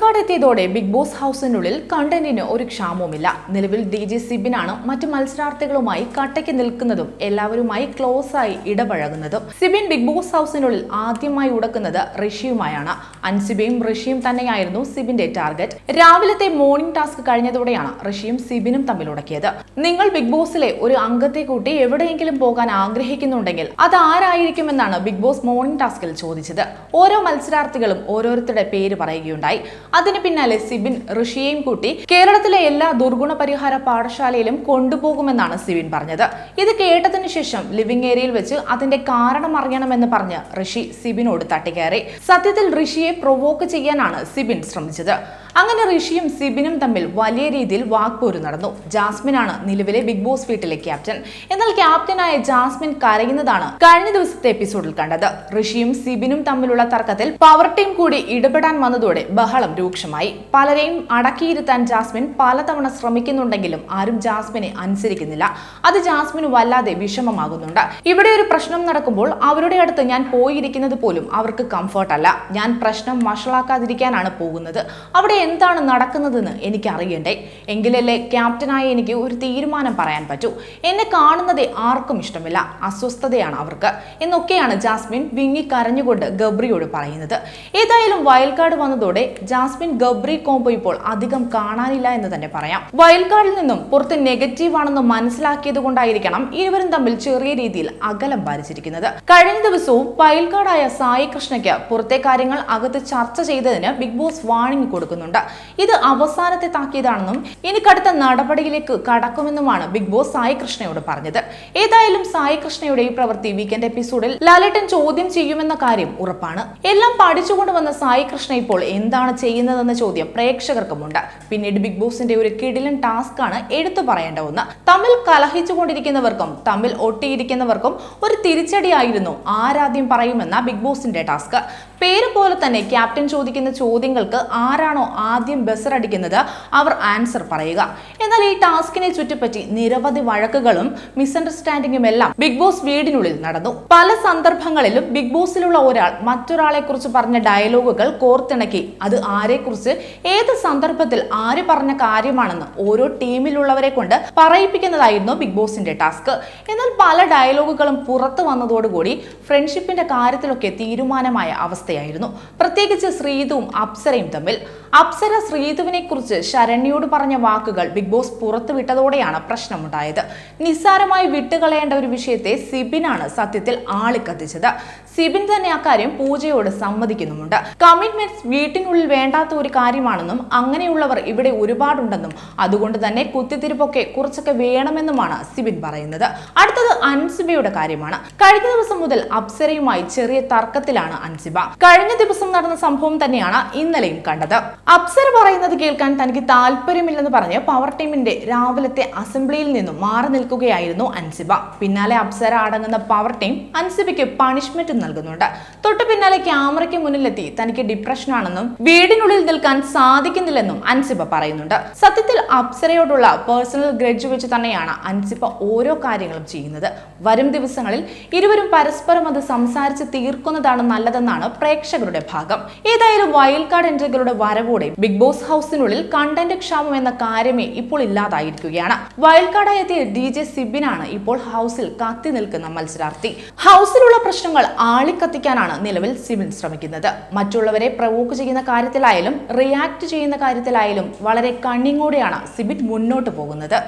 Card എത്തിയതോടെ big Boss ഹൗസിനുള്ളിൽ കണ്ടന്റിന് ഒരു ക്ഷാമവുമില്ല. നിലവിൽ ഡി ജെ സിബിനാണ് മറ്റു മത്സരാർത്ഥികളുമായി കട്ടയ്ക്ക് നിൽക്കുന്നതും എല്ലാവരുമായി ക്ലോസ് ആയി ഇടപഴകുന്നതും. സിബിൻ ബിഗ് ബോസ് ഹൗസിനുള്ളിൽ ആദ്യമായി ഉടക്കുന്നത് ഋഷിയുമായാണ്. അൻസിബയും ഋഷിയും തന്നെയായിരുന്നു സിബിന്റെ ടാർഗറ്റ്. രാവിലത്തെ മോർണിംഗ് ടാസ്ക് കഴിഞ്ഞതോടെയാണ് ഋഷിയും സിബിനും തമ്മിൽ ഉടക്കിയത്. നിങ്ങൾ ബിഗ് ബോസിലെ ഒരു അംഗത്തെ കൂട്ടി എവിടെയെങ്കിലും പോകാൻ ആഗ്രഹിക്കുന്നുണ്ടെങ്കിൽ അത് ആരായിരിക്കുമെന്നാണ് ബിഗ് ബോസ് മോർണിംഗ് ടാസ്കിൽ ചോദിച്ചത്. ഓരോ മത്സരാർത്ഥികളും ഓരോരുത്തരുടെ പേര് പറയുകയുണ്ടായി അതിന് പിന്നാലെ സിബിൻ ഋഷിയെയും കൂട്ടി കേരളത്തിലെ എല്ലാ ദുർഗുണ പരിഹാര പാഠശാലയിലും കൊണ്ടുപോകുമെന്നാണ് സിബിൻ പറഞ്ഞത്. ഇത് കേട്ടതിന് ശേഷം ലിവിംഗ് ഏരിയയിൽ വെച്ച് അതിന്റെ കാരണം അറിയണമെന്ന് പറഞ്ഞ് ഋഷി സിബിനോട് തട്ടിക്കയറി. സത്യത്തിൽ ഋഷിയെ പ്രൊവോക്ക് ചെയ്യാനാണ് സിബിൻ ശ്രമിച്ചത്. അങ്ങനെ ഋഷിയും സിബിനും തമ്മിൽ വലിയ രീതിയിൽ വാക്പോര് നടന്നു. ജാസ്മിനാണ് നിലവിലെ ബിഗ് ബോസ് വീട്ടിലെ ക്യാപ്റ്റൻ എന്നാൽ ക്യാപ്റ്റനായ ജാസ്മിൻ കരയുന്നതാണ് കഴിഞ്ഞ ദിവസത്തെ എപ്പിസോഡിൽ കണ്ടത്. ഋഷിയും സിബിനും തമ്മിലുള്ള തർക്കത്തിൽ പവർ ടീം കൂടി ഇടപെടാൻ വന്നതോടെ ബഹളം രൂക്ഷമായി. പലരെയും അടക്കിയിരുത്താൻ ജാസ്മിൻ പലതവണ ശ്രമിക്കുന്നുണ്ടെങ്കിലും ആരും ജാസ്മിനെ അനുസരിക്കുന്നില്ല. അത് ജാസ്മിന് വല്ലാതെ വിഷമമാകുന്നുണ്ട്. ഇവിടെ ഒരു പ്രശ്നം നടക്കുമ്പോൾ അവരുടെ അടുത്ത് ഞാൻ പോയിരിക്കുന്നത് പോലും അവർക്ക് കംഫർട്ടല്ല ഞാൻ പ്രശ്നം വഷളാക്കാതിരിക്കാനാണ് പോകുന്നത്. അവിടെ എന്താണ് നടക്കുന്നതെന്ന് എനിക്ക് അറിയണ്ടേ എങ്കിലല്ലേ ക്യാപ്റ്റനായി എനിക്ക് ഒരു തീരുമാനം പറയാൻ പറ്റൂ. എന്നെ കാണുന്നതേ ആർക്കും ഇഷ്ടമില്ല. അസ്വസ്ഥതയാണ് അവർക്ക്. എന്നൊക്കെയാണ് ജാസ്മിൻ വിങ്ങി കരഞ്ഞുകൊണ്ട് ഗബ്രിയോട് പറയുന്നത്. ഏതായാലും വയൽക്കാട് വന്നതോടെ ജാസ്മിൻ ഗബ്രി കോംബോ ഇപ്പോൾ അധികം കാണാനില്ല എന്ന് തന്നെ പറയാം. വയൽക്കാടിൽ നിന്നും പുറത്ത് നെഗറ്റീവ് ആണെന്ന് മനസ്സിലാക്കിയത് കൊണ്ടായിരിക്കണം ഇരുവരും തമ്മിൽ ചെറിയ രീതിയിൽ അകലം പാലിച്ചിരിക്കുന്നത്. കഴിഞ്ഞ ദിവസവും വയൽക്കാടായ സായി കൃഷ്ണയ്ക്ക് പുറത്തെ കാര്യങ്ങൾ അകത്ത് ചർച്ച ചെയ്തതിന് ബിഗ് ബോസ് വാണിംഗ് കൊടുക്കുന്നുണ്ട്. ഇത് അവസാനത്തെ താക്കീതാണെന്നും ഇനി കടുത്ത നടപടിയിലേക്ക് കടക്കുമെന്നുമാണ് ബിഗ് ബോസ് സായി കൃഷ്ണയോട് പറഞ്ഞത്. ഏതായാലും സായി കൃഷ്ണയുടെ ഈ പ്രവൃത്തി വീക്കെൻഡ് എപ്പിസോഡിൽ ലാലേട്ടൻ ചോദ്യം ചെയ്യുമെന്ന കാര്യം ഉറപ്പാണ്. എല്ലാം പഠിച്ചുകൊണ്ട് വന്ന സായി കൃഷ്ണ ഇപ്പോൾ എന്താണ് ചെയ്യുന്നതെന്ന ചോദ്യം പ്രേക്ഷകർക്കുമുണ്ട്. പിന്നീട് ബിഗ് ബോസിന്റെ ഒരു കിടിലൻ ടാസ്ക് ആണ് എടുത്തു പറയേണ്ട ഒന്ന്. തമ്മിൽ കലഹിച്ചുകൊണ്ടിരിക്കുന്നവർക്കും തമ്മിൽ ഒട്ടിയിരിക്കുന്നവർക്കും ഒരു തിരിച്ചടിയായിരുന്നു ആരാദ്യം പറയുമെന്ന ബിഗ് ബോസിന്റെ ടാസ്ക്. പേര് പോലെ തന്നെ ക്യാപ്റ്റൻ ചോദിക്കുന്ന ചോദ്യങ്ങൾക്ക് ആരാണോ ആദ്യം ബസർ അടിക്കുന്നത് അവർ ആൻസർ പറയുക. എന്നാൽ ഈ ടാസ്കിനെ ചുറ്റിപ്പറ്റി നിരവധി വഴക്കുകളും മിസ്അണ്ടർസ്റ്റാൻഡിങ്ങും എല്ലാം ബിഗ് ബോസ് വീടിനുള്ളിൽ നടന്നു. പല സന്ദർഭങ്ങളിലും ബിഗ് ബോസിലുള്ള ഒരാൾ മറ്റൊരാളെ കുറിച്ച് പറഞ്ഞ ഡയലോഗുകൾ കോർത്തിണക്കി. അത് ആരെക്കുറിച്ച് ഏത് സന്ദർഭത്തിൽ ആര് പറഞ്ഞ കാര്യമാണെന്ന് ഓരോ ടീമിലുള്ളവരെ കൊണ്ട് പറയിപ്പിക്കുന്നതായിരുന്നു ബിഗ് ബോസിന്റെ ടാസ്ക്. എന്നാൽ പല ഡയലോഗുകളും പുറത്തു വന്നതോടുകൂടി ഫ്രണ്ട്ഷിപ്പിന്റെ കാര്യത്തിലൊക്കെ തീരുമാനമായ അവസ്ഥയായിരുന്നു. പ്രത്യേകിച്ച് ശ്രീതുവും അപ്സരയും തമ്മിൽ. അപ്സര ശ്രീതുവിനെ കുറിച്ച് ശരണ്യോട് പറഞ്ഞ വാക്കുകൾ ബിഗ് ബോസ് പുറത്തുവിട്ടതോടെയാണ് പ്രശ്നമുണ്ടായത്. നിസ്സാരമായി വിട്ടുകളയേണ്ട ഒരു വിഷയത്തെ സിബിനാണ് സത്യത്തിൽ ആളിക്കത്തിച്ചത്. സിബിൻ തന്നെ അക്കാര്യം പൂജയോട് സമ്മതിക്കുന്നുമുണ്ട്. കമ്മിറ്റ്മെന്റ്സ് വീട്ടിനുള്ളിൽ വേണ്ടാത്ത ഒരു കാര്യമാണെന്നും അങ്ങനെയുള്ളവർ ഇവിടെ ഒരുപാടുണ്ടെന്നും അതുകൊണ്ട് തന്നെ കുത്തിത്തിരിപ്പൊക്കെ കുറച്ചൊക്കെ വേണമെന്നുമാണ് സിബിൻ പറയുന്നത്. അടുത്തത് അൻസിബയുടെ കാര്യമാണ്. കഴിഞ്ഞ ദിവസം മുതൽ അപ്സരയുമായി ചെറിയ തർക്കത്തിലാണ് അൻസിബ. കഴിഞ്ഞ ദിവസം നടന്ന സംഭവം തന്നെയാണ് ഇന്നലെയും കണ്ടത്. അപ്സര പറയുന്നത് കേൾക്കാൻ തനിക്ക് താല്പര്യമില്ലെന്ന് പറഞ്ഞ് പവർ ടീമിന്റെ രാവിലത്തെ അസംബ്ലിയിൽ നിന്നും മാറി നിൽക്കുകയായിരുന്നു അൻസിബ. പിന്നാലെ അപ്സര അടങ്ങുന്ന പവർ ടീം അൻസിബയ്ക്ക് പണിഷ്മെന്റ് നൽകുന്നുണ്ട്. തൊട്ടു പിന്നാലെ ക്യാമറയ്ക്ക് മുന്നിലെത്തി. തനിക്ക് ഡിപ്രഷൻ ആണെന്നും വീടിനുള്ളിൽ നിൽക്കാൻ സാധിക്കുന്നില്ലെന്നും അൻസിബ പറയുന്നുണ്ട്. സത്യത്തിൽ അപ്സരയോടുള്ള പേഴ്സണൽ ഗ്രഡ്ജ് വെച്ച് തന്നെയാണ് അൻസിബ ഓരോ കാര്യങ്ങളും ചെയ്യുന്നത്. വരും ദിവസങ്ങളിൽ ഇരുവരും പരസ്പരം അത് സംസാരിച്ച് തീർക്കുന്നതാണ് നല്ലതെന്നാണ് പ്രേക്ഷകരുടെ ഭാഗം. ഏതായാലും വൈൽഡ് കാർഡ് എൻട്രികളുടെ വരവോടെ ബിഗ് ബോസ് ഹൗസിനുള്ളിൽ കണ്ടന്റ് ക്ഷാമം എന്ന കാര്യമേ ഇപ്പോൾ ഇല്ലാതായിരിക്കുകയാണ്. വൈൽഡ് കാർഡായി എത്തിയ ഡി ജെ സിബിനാണ് ഇപ്പോൾ ഹൗസിൽ കത്തി നിൽക്കുന്ന മത്സരാർത്ഥി. ഹൗസിലുള്ള പ്രശ്നങ്ങൾ ആളിക്കത്തിക്കാനാണ് നിലവിൽ സിബിൻ ശ്രമിക്കുന്നത്. മറ്റുള്ളവരെ പ്രവോക്ക് ചെയ്യുന്ന കാര്യത്തിലായാലും റിയാക്ട് ചെയ്യുന്ന കാര്യത്തിലായാലും വളരെ കണ്ണിങ്ങോടെയാണ് സിബിറ്റ് മുന്നോട്ട് പോകുന്നത്.